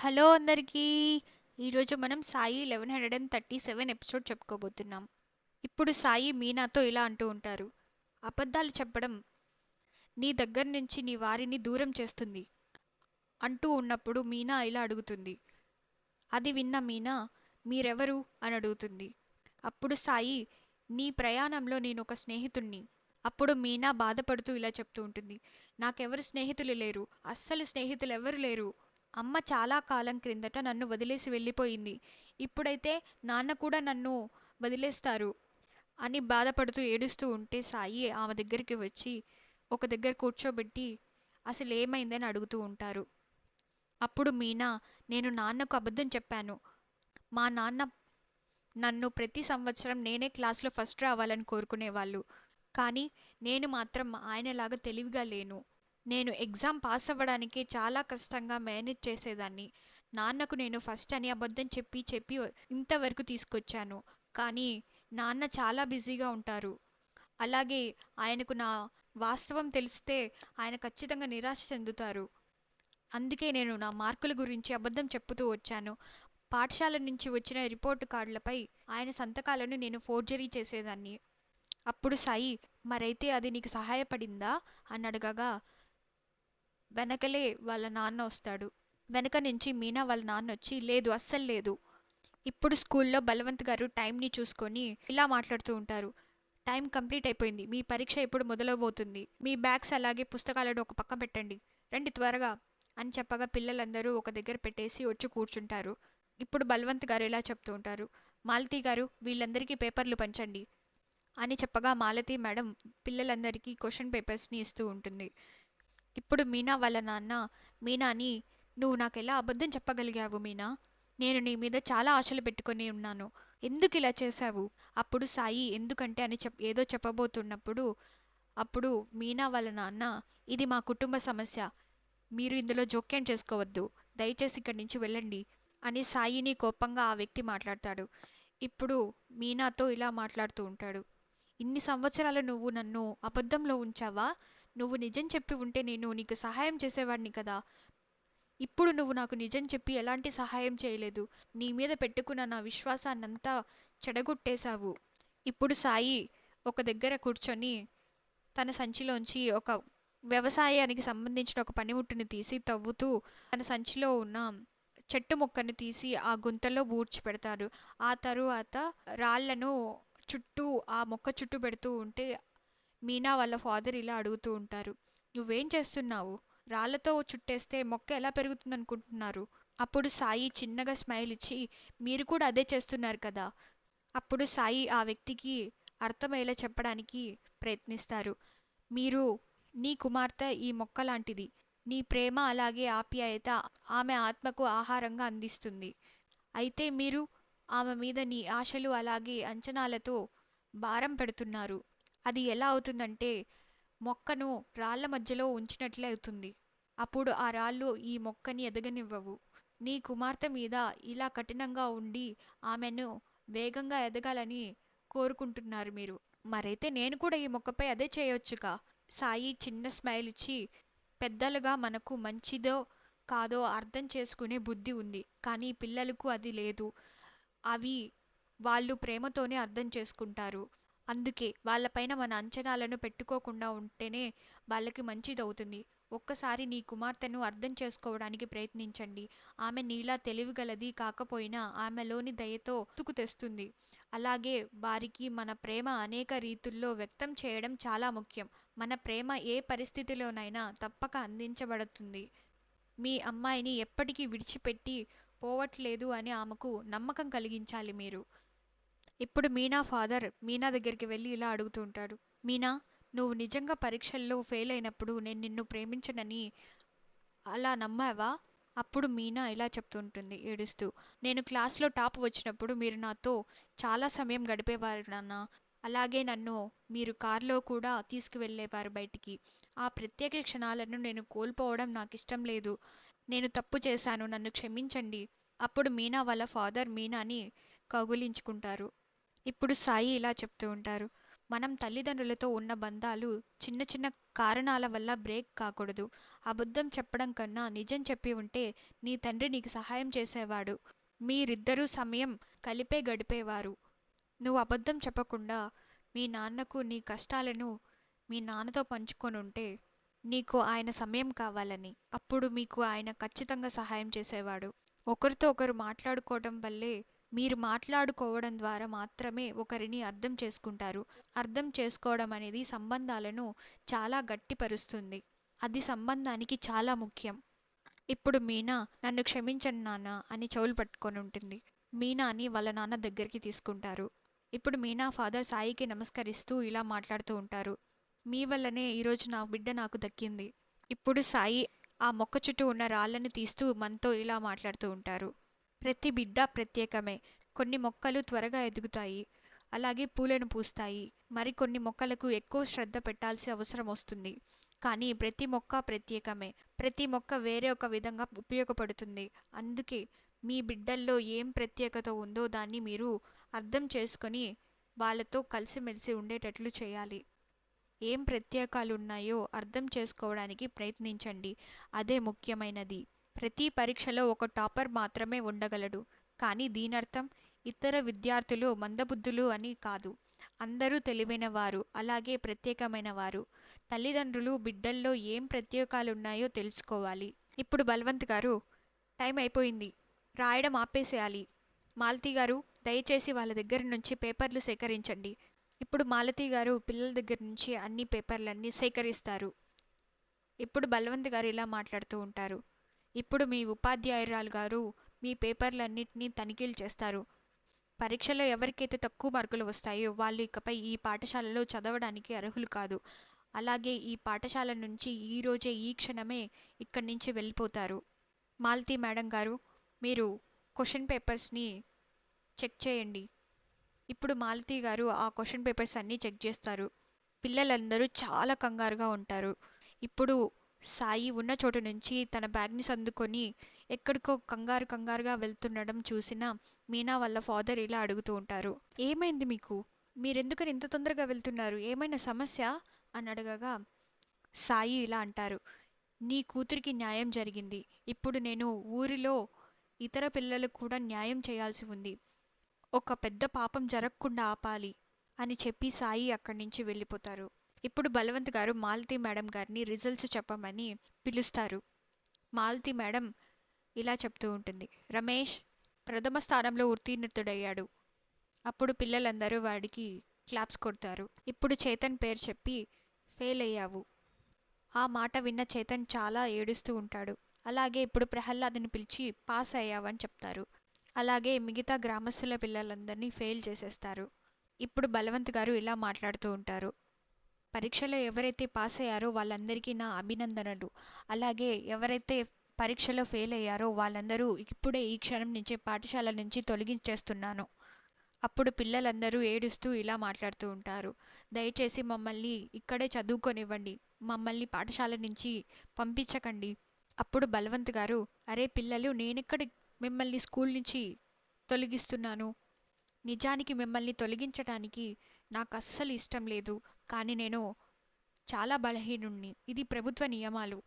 Hello అందరికీ. ఈరోజు మనం Sai eleven hundred and thirty seven episode చెప్పుకోబోతున్నాం. ఇప్పుడు సాయి మీనాతో ఇలా అంటూ ఉంటారు. అబద్ధాలు చెప్పడం నీ దగ్గర నుంచి నీ వారిని దూరం చేస్తుంది అంటూ ఉన్నప్పుడు మీనా ఇలా అడుగుతుంది. అది విన్న మీనా మీరెవరు? అని అడుగుతుంది. అప్పుడు సాయి నీ ప్రయాణంలో నేను ఒక స్నేహితుణ్ణి. అప్పుడు మీనా బాధపడుతూ ఇలా చెప్తూ ఉంటుంది. నాకెవరు స్నేహితులు లేరు. అస్సలు స్నేహితులు ఎవరు లేరు. అమ్మ చాలా కాలం క్రిందట నన్ను వదిలేసి వెళ్ళిపోయింది. ఇప్పుడైతే నాన్న కూడా నన్ను వదిలేస్తారు అని బాధపడుతూ ఏడుస్తూ ఉంటే సాయి ఆమె దగ్గరికి వచ్చి ఒక దగ్గర కూర్చోబెట్టి అసలు ఏమైందని అడుగుతూ ఉంటారు. అప్పుడు మీనా నేను నాన్నకు అబద్ధం చెప్పాను. మా నాన్న నన్ను ప్రతి సంవత్సరం నేనే క్లాస్లో ఫస్ట్ రావాలని కోరుకునేవాళ్ళు. కానీ నేను మాత్రం ఆయనలాగా తెలివిగా లేను. నేను ఎగ్జామ్ పాస్ అవ్వడానికే చాలా కష్టంగా మేనేజ్ చేసేదాన్ని. నాన్నకు నేను ఫస్ట్ అని అబద్ధం చెప్పి చెప్పి ఇంతవరకు తీసుకొచ్చాను. కానీ నాన్న చాలా బిజీగా ఉంటారు. అలాగే ఆయనకు నా వాస్తవం తెలిస్తే ఆయన ఖచ్చితంగా నిరాశ చెందుతారు. అందుకే నేను నా మార్కుల గురించి అబద్ధం చెప్పుతూ వచ్చాను. పాఠశాల నుంచి వచ్చిన రిపోర్టు కార్డులపై ఆయన సంతకాలను నేను ఫోర్జరీ చేసేదాన్ని. అప్పుడు సాయి మరైతే అది నీకు సహాయపడిందా? అని అడగగా వెనకలే వాళ్ళ నాన్న వస్తాడు. వెనక నుంచి మీనా వాళ్ళ నాన్న వచ్చి లేదు అస్సలు లేదు. ఇప్పుడు స్కూల్లో బలవంత్ గారు టైంని చూసుకొని ఇలా మాట్లాడుతూ ఉంటారు. టైం కంప్లీట్ అయిపోయింది. మీ పరీక్ష ఎప్పుడు మొదలవబోతుంది మీ బ్యాగ్స్ అలాగే పుస్తకాలను ఒక పక్క పెట్టండి. రండి త్వరగా అని చెప్పగా పిల్లలందరూ ఒక దగ్గర పెట్టేసి వచ్చి కూర్చుంటారు. ఇప్పుడు బలవంత్ గారు ఇలా చెప్తూ ఉంటారు. మాలతి గారు వీళ్ళందరికీ పేపర్లు పంచండి అని చెప్పగా మాలతి మేడం పిల్లలందరికీ క్వశ్చన్ పేపర్స్ని ఇస్తూ ఉంటుంది. ఇప్పుడు మీనా వాళ్ళ నాన్న మీనాని నువ్వు నాకు ఎలా అబద్ధం చెప్పగలిగావు మీనా? నేను నీ మీద చాలా ఆశలు పెట్టుకొని ఉన్నాను. ఎందుకు ఇలా చేశావు? అప్పుడు సాయి ఎందుకంటే అని చెప్ ఏదో చెప్పబోతున్నప్పుడు అప్పుడు మీనా వాళ్ళ నాన్న ఇది మా కుటుంబ సమస్య. మీరు ఇందులో జోక్యం చేసుకోవద్దు. దయచేసి ఇక్కడి నుంచి వెళ్ళండి అని సాయిని కోపంగా ఆ వ్యక్తి మాట్లాడతాడు. ఇప్పుడు మీనాతో ఇలా మాట్లాడుతూ ఉంటాడు. ఇన్ని సంవత్సరాలు నువ్వు నన్ను అబద్ధంలో ఉంచావా? నువ్వు నిజం చెప్పి ఉంటే నేను నీకు సహాయం చేసేవాడిని కదా. ఇప్పుడు నువ్వు నాకు నిజం చెప్పి ఎలాంటి సహాయం చేయలేదు. నీ మీద పెట్టుకున్న నా విశ్వాసాన్నంతా చెడగొట్టేశావు. ఇప్పుడు సాయి ఒక దగ్గర కూర్చొని తన సంచిలోంచి ఒక వ్యవసాయానికి సంబంధించిన ఒక పనిముట్టుని తీసి తవ్వుతూ తన సంచిలో ఉన్న చెట్టు మొక్కను తీసి ఆ గుంతలో బూడ్చి పెడతారు. ఆ తరువాత రాళ్ళను చుట్టూ ఆ మొక్క చుట్టూ పెడుతూ ఉంటే మీనా వాళ్ళ ఫాదర్ ఇలా అడుగుతూ ఉంటారు. నువ్వేం చేస్తున్నావు? రాళ్ళతో చుట్టేస్తే మొక్క ఎలా పెరుగుతుంది అనుకుంటున్నారు అప్పుడు సాయి చిన్నగా స్మైల్ ఇచ్చి మీరు కూడా అదే చేస్తున్నారు కదా? అప్పుడు సాయి ఆ వ్యక్తికి అర్థమయ్యేలా చెప్పడానికి ప్రయత్నిస్తారు. మీరు నీ కుమార్తె ఈ మొక్క లాంటిది. నీ ప్రేమ అలాగే ఆప్యాయత ఆమె ఆత్మకు ఆహారంగా అందిస్తుంది. అయితే మీరు ఆమె మీద నీ ఆశలు అలాగే అంచనాలతో భారం పెడుతున్నారు. అది ఎలా అవుతుందంటే మొక్కను రాళ్ళ మధ్యలో ఉంచినట్లే అవుతుంది. అప్పుడు ఆ రాళ్ళు ఈ మొక్కని ఎదగనివ్వవు. నీ కుమార్తె మీద ఇలా కఠినంగా ఉండి ఆమెను వేగంగా ఎదగాలని కోరుకుంటున్నారు మీరు. మరైతే నేను కూడా ఈ మొక్కపై అదే చేయొచ్చుగా. సాయి చిన్న స్మైల్ ఇచ్చి పెద్దలుగా మనకు మంచిదో కాదో అర్థం చేసుకునే బుద్ధి ఉంది. కానీ పిల్లలకు అది లేదు. అవి వాళ్ళు ప్రేమతోనే అర్థం చేసుకుంటారు. అందుకే వాళ్ళపైన మన అంచనాలను పెట్టుకోకుండా ఉంటేనే వాళ్ళకి మంచిదవుతుంది. ఒక్కసారి నీ కుమార్తెను అర్థం చేసుకోవడానికి ప్రయత్నించండి. ఆమె నీలా తెలివిగలది కాకపోయినా ఆమెలోని దయతో తుకు తెస్తుంది. అలాగే వారికి మన ప్రేమ అనేక రీతుల్లో వ్యక్తం చేయడం చాలా ముఖ్యం. మన ప్రేమ ఏ పరిస్థితిలోనైనా తప్పక అందించబడుతుంది. మీ అమ్మాయిని ఎప్పటికీ విడిచిపెట్టి పోవట్లేదు అని ఆమెకు నమ్మకం కలిగించాలి మీరు. ఇప్పుడు మీనా ఫాదర్ మీనా దగ్గరికి వెళ్ళి ఇలా అడుగుతూ ఉంటాడు. మీనా నువ్వు నిజంగా పరీక్షల్లో ఫెయిల్ అయినప్పుడు నేను నిన్ను ప్రేమించనని అలా నమ్మావా? అప్పుడు మీనా ఇలా చెప్తుంటుంది ఏడుస్తూ. నేను క్లాస్లో టాప్ వచ్చినప్పుడు మీరు నాతో చాలా సమయం గడిపేవారు నాన్న. అలాగే నన్ను మీరు కారులో కూడా తీసుకువెళ్ళేవారు బయటికి. ఆ ప్రత్యేక క్షణాలను నేను కోల్పోవడం నాకు ఇష్టం లేదు. నేను తప్పు చేశాను నన్ను క్షమించండి. అప్పుడు మీనా వాళ్ళ ఫాదర్ మీనాని కౌగులించుకుంటారు. ఇప్పుడు సాయి ఇలా చెప్తూ ఉంటారు. మనం తల్లిదండ్రులతో ఉన్న బంధాలు చిన్న చిన్న కారణాల వల్ల బ్రేక్ కాకూడదు. అబద్ధం చెప్పడం కన్నా నిజం చెప్పి ఉంటే నీ తండ్రి నీకు సహాయం చేసేవాడు. మీరిద్దరూ సమయం కలిపే గడిపేవారు. నువ్వు అబద్ధం చెప్పకుండా మీ నాన్నకు నీ కష్టాలను మీ నాన్నతో పంచుకొని ఉంటే నీకు ఆయన సమయం కావాలని. అప్పుడు మీకు ఆయన ఖచ్చితంగా సహాయం చేసేవాడు. ఒకరితో ఒకరు మాట్లాడుకోవడం వల్లే మీరు మాట్లాడుకోవడం ద్వారా మాత్రమే ఒకరిని అర్థం చేసుకుంటారు. అర్థం చేసుకోవడం అనేది సంబంధాలను చాలా గట్టిపరుస్తుంది. అది సంబంధానికి చాలా ముఖ్యం. ఇప్పుడు మీనా నన్ను క్షమించండి నాన్న అని చెవులు పట్టుకొని ఉంటుంది. మీనాని వాళ్ళ నాన్న దగ్గరికి తీసుకుంటారు. ఇప్పుడు మీనా ఫాదర్ సాయికి నమస్కరిస్తూ ఇలా మాట్లాడుతూ ఉంటారు. మీ వల్లనే ఈరోజు నా బిడ్డ నాకు దక్కింది. ఇప్పుడు సాయి ఆ మొక్క చుట్టూ ఉన్న రాళ్ళను తీస్తూ మనతో ఇలా మాట్లాడుతూ ఉంటారు. ప్రతి బిడ్డ ప్రత్యేకమే. కొన్ని మొక్కలు త్వరగా ఎదుగుతాయి. అలాగే పూలను పూస్తాయి. మరికొన్ని మొక్కలకు ఎక్కువ శ్రద్ధ పెట్టాల్సి అవసరం వస్తుంది. కానీ ప్రతి మొక్క ప్రత్యేకమే. ప్రతి మొక్క వేరే ఒక విధంగా ఉపయోగపడుతుంది. అందుకే మీ బిడ్డల్లో ఏం ప్రత్యేకత ఉందో దాన్ని మీరు అర్థం చేసుకొని వాళ్ళతో కలిసిమెలిసి ఉండేటట్లు చేయాలి. ఏం ప్రత్యేకాలు ఉన్నాయో అర్థం చేసుకోవడానికి ప్రయత్నించండి. అదే ముఖ్యమైనది. ప్రతి పరీక్షలో ఒక టాపర్ మాత్రమే ఉండగలడు. కానీ దీనర్థం ఇతర విద్యార్థులు మందబుద్ధులు అని కాదు. అందరూ తెలివైన వారు అలాగే ప్రత్యేకమైన వారు తల్లిదండ్రులు బిడ్డల్లో ఏం ప్రత్యేకాలు ఉన్నాయో తెలుసుకోవాలి. ఇప్పుడు బల్వంత్ గారు టైం అయిపోయింది. రాయడం ఆపేసేయాలి. మాలతి గారు దయచేసి వాళ్ళ దగ్గర నుంచి పేపర్లు సేకరించండి. ఇప్పుడు మాలతి గారు పిల్లల దగ్గర నుంచి అన్ని పేపర్లన్నీ సేకరిస్తారు. ఇప్పుడు బలవంత్ గారు ఇలా మాట్లాడుతూ ఉంటారు. ఇప్పుడు మీ ఉపాధ్యాయురాలు గారు మీ పేపర్లన్నింటినీ తనిఖీలు చేస్తారు. పరీక్షలో ఎవరికైతే తక్కువ మార్కులు వస్తాయో వాళ్ళు ఇకపై ఈ పాఠశాలలో చదవడానికి అర్హులు కాదు. అలాగే ఈ పాఠశాల నుంచి ఈ రోజే ఈ క్షణమే ఇక్కడి నుంచి వెళ్ళిపోతారు. మాలతి మేడం గారు మీరు క్వశ్చన్ పేపర్స్ని చెక్ చేయండి. ఇప్పుడు మాలతి గారు ఆ క్వశ్చన్ పేపర్స్ అన్నీ చెక్ చేస్తారు. పిల్లలందరూ చాలా కంగారుగా ఉంటారు. ఇప్పుడు సాయి ఉన్న చోటు నుంచి తన బ్యాగ్ని సందుకొని ఎక్కడికో కంగారు కంగారుగా వెళ్తుండడం చూసిన మీనా వాళ్ళ ఫాదర్ ఇలా అడుగుతూ ఉంటారు ఏమైంది మీకు? మీరెందుకని ఇంత తొందరగా వెళ్తున్నారు? ఏమైనా సమస్య? అని అడగగా సాయి ఇలా అంటారు నీ కూతురికి న్యాయం జరిగింది. ఇప్పుడు నేను ఊరిలో ఇతర పిల్లలకు కూడా న్యాయం చేయాల్సి ఉంది. ఒక పెద్ద పాపం జరగకుండా ఆపాలి అని చెప్పి సాయి అక్కడి నుంచి వెళ్ళిపోతారు. ఇప్పుడు బలవంత్ గారు మాలతి మేడం గారిని రిజల్ట్స్ చెప్పమని పిలుస్తారు. మాలతి మేడం ఇలా చెప్తూ ఉంటుంది. రమేష్ ప్రథమ స్థానంలో ఉత్తీర్ణుడయ్యాడు అప్పుడు పిల్లలందరూ వాడికి క్లాప్స్ కొడతారు. ఇప్పుడు చేతన్ పేరు చెప్పి ఫెయిల్ అయ్యావు. ఆ మాట విన్న చేతన్ చాలా ఏడుస్తూ ఉంటాడు. అలాగే ఇప్పుడు ప్రహ్లాద్ని పిలిచి పాస్ అయ్యావని చెప్తారు. అలాగే మిగతా గ్రామస్తుల పిల్లలందరినీ ఫెయిల్ చేసేస్తారు. ఇప్పుడు బలవంత్ గారు ఇలా మాట్లాడుతూ ఉంటారు. పరీక్షలో ఎవరైతే పాస్ అయ్యారో వాళ్ళందరికీ నా అభినందనలు. అలాగే ఎవరైతే పరీక్షలో ఫెయిల్ అయ్యారో వాళ్ళందరూ ఇప్పుడే ఈ క్షణం నుంచే పాఠశాల నుంచి తొలగించేస్తున్నాను. అప్పుడు పిల్లలందరూ ఏడుస్తూ ఇలా మాట్లాడుతూ ఉంటారు. దయచేసి మమ్మల్ని ఇక్కడే చదువుకొనివ్వండి. మమ్మల్ని పాఠశాల నుంచి పంపించకండి. అప్పుడు బలవంత్ గారు అరే పిల్లలు నేనెక్కడ మిమ్మల్ని స్కూల్ నుంచి తొలగిస్తున్నాను. నిజానికి మిమ్మల్ని తొలగించడానికి నాకు అస్సలు ఇష్టం లేదు. కానీ నేను చాలా బలహీనుణ్ణి. ఇది ప్రభుత్వ నియమాలు.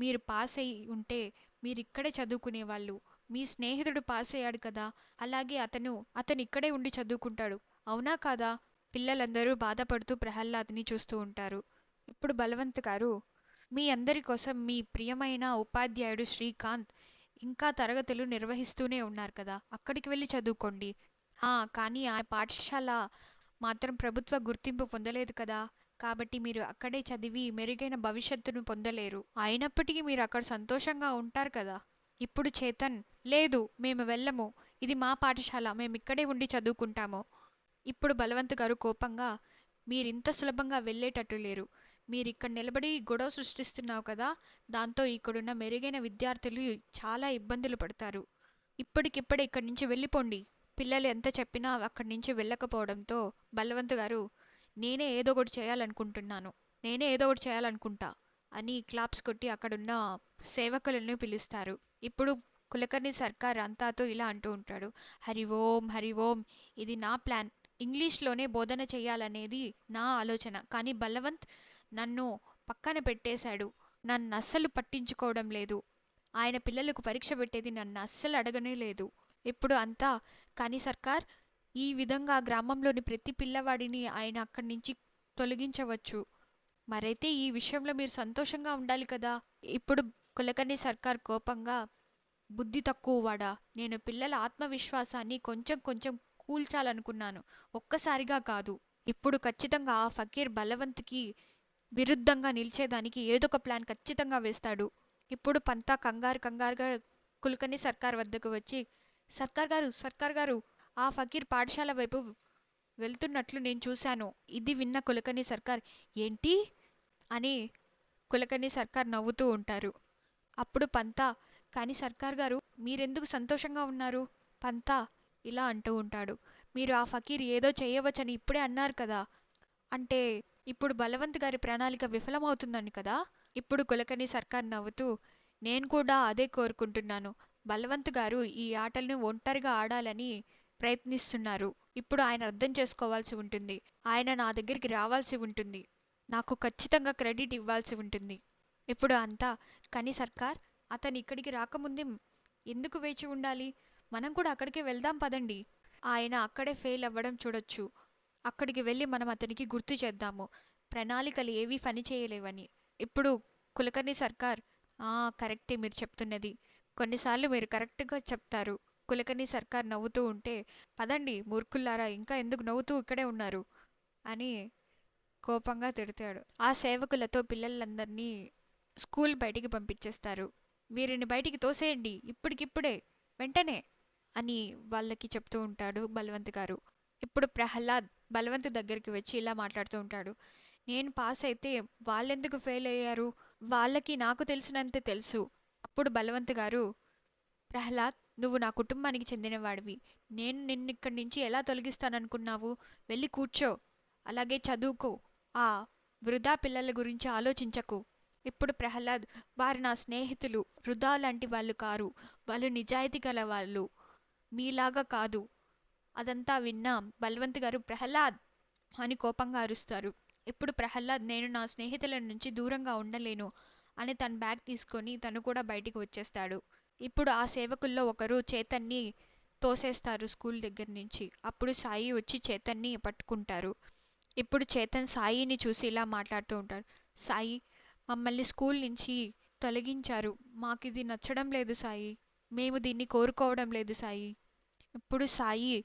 మీరు పాస్ అయి ఉంటే మీరు ఇక్కడే చదువుకునేవాళ్ళు మీ స్నేహితుడు పాస్ అయ్యాడు కదా. అలాగే అతను అతను ఇక్కడే ఉండి చదువుకుంటాడు. అవునా కాదా? పిల్లలందరూ బాధపడుతూ ప్రహ్లాద్ని చూస్తూ ఉంటారు. ఇప్పుడు బలవంత్ గారు మీ అందరి కోసం మీ ప్రియమైన ఉపాధ్యాయుడు శ్రీకాంత్ ఇంకా తరగతులు నిర్వహిస్తూనే ఉన్నారు కదా. అక్కడికి వెళ్ళి చదువుకోండి. కానీ ఆ పాఠశాల మాత్రం ప్రభుత్వ గుర్తింపు పొందలేదు కదా. కాబట్టి మీరు అక్కడే చదివి మెరుగైన భవిష్యత్తును పొందలేరు. అయినప్పటికీ మీరు అక్కడ సంతోషంగా ఉంటారు కదా. ఇప్పుడు చేతన్ లేదు మేము వెళ్ళము. ఇది మా పాఠశాల. మేము ఇక్కడే ఉండి చదువుకుంటాము. ఇప్పుడు బలవంత్ గారు కోపంగా మీరింత సులభంగా వెళ్ళేటట్టు లేరు. మీరు ఇక్కడ నిలబడి గొడవ సృష్టిస్తున్నావు కదా. దాంతో ఇక్కడున్న మెరుగైన విద్యార్థులు చాలా ఇబ్బందులు పడతారు. ఇప్పటికిప్పుడే ఇక్కడి నుంచి వెళ్ళిపోండి. పిల్లలు ఎంత చెప్పినా అక్కడి నుంచి వెళ్ళకపోవడంతో బలవంత్ గారు నేనే ఏదో ఒకటి చేయాలనుకుంటున్నాను. నేనే ఏదో ఒకటి చేయాలనుకుంటా అని క్లాప్స్ కొట్టి అక్కడున్న సేవకులను పిలుస్తారు. ఇప్పుడు కులకర్ణి సర్కార్ అంతాతో ఇలా అంటూ ఉంటాడు. హరి ఓం హరి ఓం ఇది నా ప్లాన్. ఇంగ్లీష్లోనే బోధన చేయాలనేది నా ఆలోచన. కానీ బలవంత్ నన్ను పక్కన పెట్టేశాడు. నన్ను అస్సలు పట్టించుకోవడం లేదు. ఆయన పిల్లలకు పరీక్ష పెట్టేది నన్ను అస్సలు అడగనే లేదు. ఇప్పుడు అంతా కానీ సర్కార్ ఈ విధంగా గ్రామంలోని ప్రతి పిల్లవాడిని ఆయన అక్కడి నుంచి తొలగించవచ్చు. మరైతే ఈ విషయంలో మీరు సంతోషంగా ఉండాలి కదా. ఇప్పుడు కులకర్ణి సర్కార్ కోపంగా బుద్ధి తక్కువ వాడా నేను పిల్లల ఆత్మవిశ్వాసాన్ని కొంచెం కొంచెం కూల్చాలనుకున్నాను. ఒక్కసారిగా కాదు. ఇప్పుడు ఖచ్చితంగా ఆ ఫకీర్ బలవంత్కి విరుద్ధంగా నిలిచేదానికి ఏదో ఒక ప్లాన్ ఖచ్చితంగా వేస్తాడు. ఇప్పుడు పంతా కంగారు కంగారుగా కులకర్ణి సర్కార్ వద్దకు వచ్చి సర్కార్ గారు సర్కార్ గారు ఆ ఫకీర్ పాఠశాల వైపు వెళ్తున్నట్లు నేను చూశాను. ఇది విన్న కులకర్ణి సర్కార్ ఏంటి? అని కులకర్ణి సర్కార్ నవ్వుతూ ఉంటారు. అప్పుడు పంతా కానీ సర్కార్ గారు మీరెందుకు సంతోషంగా ఉన్నారు? పంతా ఇలా అంటూ ఉంటాడు. మీరు ఆ ఫకీర్ ఏదో చేయవచ్చని ఇప్పుడే అన్నారు కదా. అంటే ఇప్పుడు బలవంత్ గారి ప్రణాళిక విఫలమవుతుందని కదా? ఇప్పుడు కులకర్ణి సర్కార్ నవ్వుతూ నేను కూడా అదే కోరుకుంటున్నాను. బలవంత్ గారు ఈ ఆటలను ఒంటరిగా ఆడాలని ప్రయత్నిస్తున్నారు. ఇప్పుడు ఆయన అర్థం చేసుకోవాల్సి ఉంటుంది. ఆయన నా దగ్గరికి రావాల్సి ఉంటుంది. నాకు ఖచ్చితంగా క్రెడిట్ ఇవ్వాల్సి ఉంటుంది. ఇప్పుడు అంతా కానీ సర్కార్ అతను ఇక్కడికి రాకముందే ఎందుకు వేచి ఉండాలి? మనం కూడా అక్కడికే వెళ్దాం పదండి. ఆయన అక్కడే ఫెయిల్ అవ్వడం చూడొచ్చు. అక్కడికి వెళ్ళి మనం అతనికి గుర్తు చేద్దాము. ప్రణాళికలు ఏవీ పని చేయలేవని ఇప్పుడు కులకర్ణి సర్కార్ కరెక్టే మీరు చెప్తున్నది. కొన్నిసార్లు మీరు కరెక్ట్గా చెప్తారు. కులకని సర్కార్ నవ్వుతూ ఉంటే పదండి మూర్ఖుల్లారా ఇంకా ఎందుకు నవ్వుతూ ఇక్కడే ఉన్నారు? అని కోపంగా తిడతాడు. ఆ సేవకులతో పిల్లలందరినీ స్కూల్ బయటికి పంపించేస్తారు వీరిని బయటికి తోసేయండి ఇప్పటికిప్పుడే వెంటనే! అని వాళ్ళకి చెప్తూ ఉంటాడు బలవంత్ గారు. ఇప్పుడు ప్రహ్లాద్ బలవంత్ దగ్గరికి వచ్చి ఇలా మాట్లాడుతూ ఉంటాడు. నేను పాస్ అయితే వాళ్ళెందుకు ఫెయిల్ అయ్యారు వాళ్ళకి నాకు తెలిసినంత తెలుసు. అప్పుడు బలవంత్ గారు ప్రహ్లాద్ నువ్వు నా కుటుంబానికి చెందినవాడివి. నేను నిన్ను ఇక్కడి నుంచి ఎలా తొలగిస్తాననుకున్నావు? వెళ్ళి కూర్చో. అలాగే చదువుకో. ఆ వృధా పిల్లల గురించి ఆలోచించకు. ఇప్పుడు ప్రహ్లాద్ వారు నా స్నేహితులు. వృధా లాంటి వాళ్ళు కారు. వాళ్ళు నిజాయితీ గల వాళ్ళు. మీలాగా కాదు. అదంతా విన్నా బలవంత్ గారు ప్రహ్లాద్! అని కోపంగా అరుస్తారు. ఇప్పుడు ప్రహ్లాద్ నేను నా స్నేహితుల నుంచి దూరంగా ఉండలేను. అని తన బ్యాగ్ తీసుకొని తను కూడా బయటికి వచ్చేస్తాడు. ఇప్పుడు ఆ సేవకుల్లో ఒకరు చేతన్ని తోసేస్తారు స్కూల్ దగ్గర నుంచి. అప్పుడు సాయి వచ్చి చేతన్ని పట్టుకుంటారు. ఇప్పుడు చేతన్ సాయిని చూసి ఇలా మాట్లాడుతూ ఉంటారు సాయి మమ్మల్ని స్కూల్ నుంచి తొలగించారు. మాకు ఇది నచ్చడం లేదు సాయి. మేము దీన్ని కోరుకోవడం లేదు సాయి. ఇప్పుడు సాయి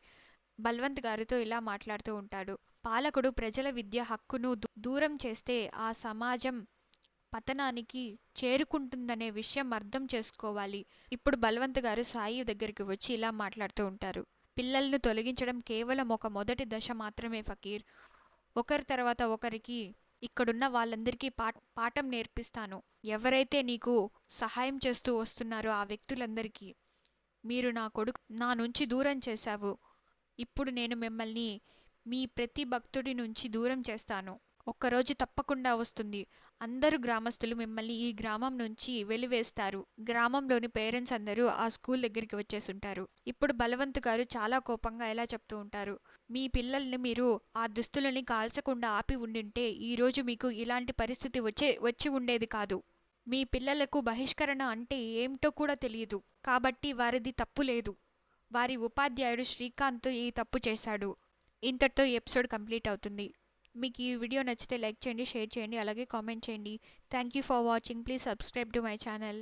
బల్వంత్ గారితో ఇలా మాట్లాడుతూ ఉంటాడు. పాలకుడు ప్రజల విద్య హక్కును దూరం చేస్తే ఆ సమాజం పతనానికి చేరుకుంటుందనే విషయం అర్థం చేసుకోవాలి. ఇప్పుడు బలవంత్ గారు సాయి దగ్గరికి వచ్చి ఇలా మాట్లాడుతూ ఉంటారు. పిల్లలను తొలగించడం కేవలం ఒక మొదటి దశ మాత్రమే ఫకీర్. ఒకరి తర్వాత ఒకరికి ఇక్కడున్న వాళ్ళందరికీ పా పాఠం నేర్పిస్తాను. ఎవరైతే నీకు సహాయం చేస్తూ వస్తున్నారో ఆ వ్యక్తులందరికీ మీరు నా కొడుకు నా నుంచి దూరం చేశావు. ఇప్పుడు నేను మిమ్మల్ని మీ ప్రతి భక్తుడి నుంచి దూరం చేస్తాను. ఒక్కరోజు తప్పకుండా వస్తుంది. అందరూ గ్రామస్తులు మిమ్మల్ని ఈ గ్రామం నుంచి వెలివేస్తారు. గ్రామంలోని పేరెంట్స్ అందరూ ఆ స్కూల్ దగ్గరికి వచ్చేసుంటారు. ఇప్పుడు బలవంత్ గారు చాలా కోపంగా ఎలా చెప్తూ ఉంటారు. మీ పిల్లల్ని మీరు ఆ దుస్తులని కాల్చకుండా ఆపి ఉండింటే ఈరోజు మీకు ఇలాంటి పరిస్థితి వచ్చే వచ్చి ఉండేది కాదు. మీ పిల్లలకు బహిష్కరణ అంటే ఏమిటో కూడా తెలియదు. కాబట్టి వారిది తప్పు లేదు. వారి ఉపాధ్యాయుడు శ్రీకాంత్ ఈ తప్పు చేశాడు. ఇంతటితో ఎపిసోడ్ కంప్లీట్ అవుతుంది. మీకు ఈ వీడియో నచ్చితే లైక్ చేయండి షేర్ చేయండి అలాగే కామెంట్ చేయండి. Thank you for watching please subscribe to my channel